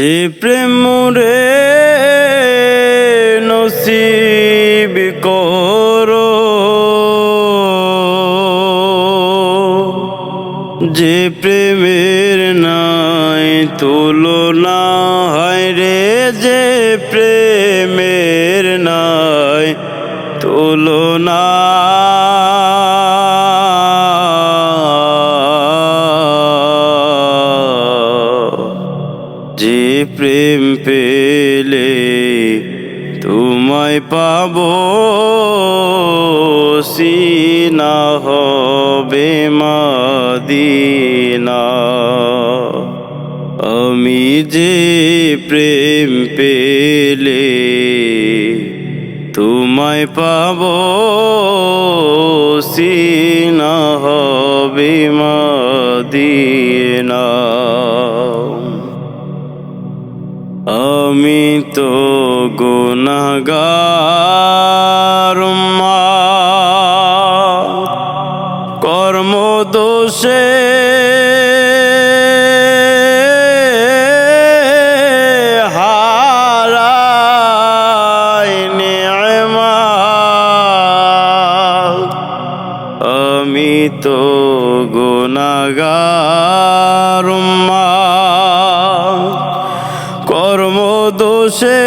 সে প্রেম রে নসিব করো। যে প্রেমের নাই তুলনা হয় রে, যে প্রেমের নাই তুলনা যে প্রেম পেলে তোমায় পাব, সিনা হবে মাদিনা। আমি যে প্রেম পেলে তোমায় পাব, সিনা হবে মাদিনা। আমি তো গুণগার কর্ম দোষে আমি তো গুণাগার কর্ম দোষে